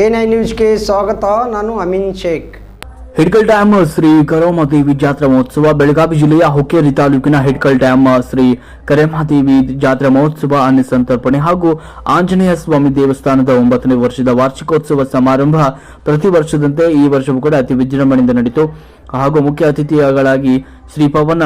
N I ನ್ಯೂಸ್ಗೆ ಸ್ವಾಗತ, ನಾನು ಅಮೀನ್ ಶೇಖ್. ಹಿಡ್ಕಲ್ ಡ್ಯಾಮ್ ಶ್ರೀ ಕರೋಮಾದೇವಿ ಜಾತ್ರಾ ಮಹೋತ್ಸವ, ಬೆಳಗಾವಿ ಜಿಲ್ಲೆಯ ಹುಕ್ಕೇರಿ ತಾಲೂಕಿನ ಹಿಡ್ಕಲ್ ಡ್ಯಾಮ್ ಶ್ರೀ ಕರೇಮಾದೇವಿ ಜಾತ್ರಾ ಮಹೋತ್ಸವ ಅನ್ನ ಸಂತರ್ಪಣೆ ಹಾಗೂ ಆಂಜನೇಯ ಸ್ವಾಮಿ ದೇವಸ್ಥಾನದ ಒಂಬತ್ತನೇ ವರ್ಷದ ವಾರ್ಷಿಕೋತ್ಸವ ಸಮಾರಂಭ ಪ್ರತಿ ವರ್ಷದಂತೆ ಈ ವರ್ಷವೂ ಕೂಡ ಅತಿ ವಿಜೃಂಭಣೆಯಿಂದ ನಡೆಯಿತು ಹಾಗೂ ಮುಖ್ಯ ಅತಿಥಿಗಳಾಗಿ ಶ್ರೀ ಪವನ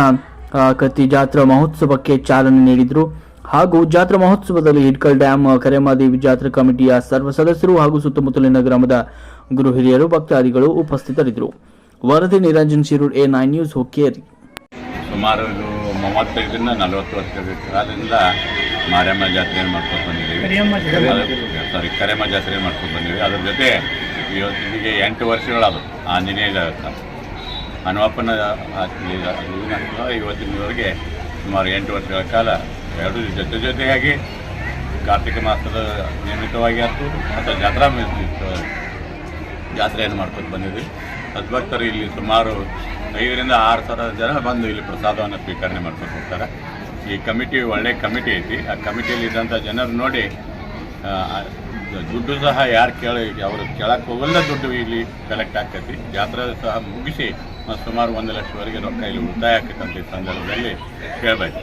ಕತ್ತಿ ಜಾತ್ರಾ ಮಹೋತ್ಸವಕ್ಕೆ ಚಾಲನೆ ನೀಡಿದರು. ಹಾಗೂ ಜಾತ್ರಾ ಮಹೋತ್ಸವದಲ್ಲಿ ಹಿಡ್ಕಲ್ ಡ್ಯಾಮ್ ಕರೆಮಾದೇವಿ ಜಾತ್ರಾ ಕಮಿಟಿಯ ಸರ್ವ ಸದಸ್ಯರು ಹಾಗೂ ಸುತ್ತಮುತ್ತಲಿನ ಗ್ರಾಮದ ಗುರು ಹಿರಿಯರು ಭಕ್ತಾದಿಗಳು ಉಪಸ್ಥಿತರಿದ್ದರು. ವರದಿ Niranjan Shirur A nine news Hukkeri. ಸುಮಾರು ಇದು ಮೂವತ್ತೈದರಿಂದ ನಲವತ್ತು ವರ್ಷದ ಕಾಲದಿಂದ ಮಾರಮ್ಮ ಜಾತ್ರೆಯನ್ನು ಮಾಡ್ಕೊಂಡು ಬಂದಿದ್ದೀವಿ. ಸಾರಿ ಕರೆಮ್ಮ ಜಾತ್ರೆ ಮಾಡ್ಕೊಂಡು ಬಂದಿದ್ದೀವಿ. ಅದ್ರ ಜೊತೆ ಇವತ್ತಿಗೆ ಎಂಟು ವರ್ಷಗಳದು ಆಂಜನೇಯ ಹನುಮಪ್ಪನ ಇವತ್ತಿನವರೆಗೆ ಸುಮಾರು ಎಂಟು ವರ್ಷಗಳ ಕಾಲ ಎರಡು ಜೊತೆ ಜೊತೆಯಾಗಿ ಕಾರ್ತಿಕ ಮಾಸದ ನಿಯಮಿತವಾಗಿ ಆಯಿತು. ಮತ್ತು ಜಾತ್ರಾ ಜಾತ್ರೆಯನ್ನು ಮಾಡ್ಕೊಂಡು ಬಂದಿದ್ವಿ. ಸದ್ಭಕ್ತರು ಇಲ್ಲಿ ಸುಮಾರು ಐದರಿಂದ ಆರು ಸಾವಿರ ಜನ ಬಂದು ಇಲ್ಲಿ ಪ್ರಸಾದವನ್ನು ಸ್ವೀಕರಣೆ ಮಾಡ್ಕೊಂಡು ಹೋಗ್ತಾರೆ. ಈ ಕಮಿಟಿ ಒಳ್ಳೆಯ ಕಮಿಟಿ ಐತಿ. ಆ ಕಮಿಟಿಯಲ್ಲಿ ಇದ್ದಂಥ ಜನರು ನೋಡಿ ದುಡ್ಡು ಸಹ ಯಾರು ಕೇಳಿ ಅವರು ಕೇಳಕ್ಕೆ ಹೋಗಲ್ಲ ದುಡ್ಡು ಇಲ್ಲಿ ಕಲೆಕ್ಟ್ ಆಗ್ತೈತಿ. ಜಾತ್ರೆ ಸಹ ಮುಗಿಸಿ ಸುಮಾರು ಒಂದು ಲಕ್ಷವರೆಗೆ ರೊಕ್ಕ ಇಲ್ಲಿ ಉಳಿತಾಯ ಆಗ್ತಕ್ಕಂಥ ಸಂದರ್ಭದಲ್ಲಿ ಕೇಳಬೇಕು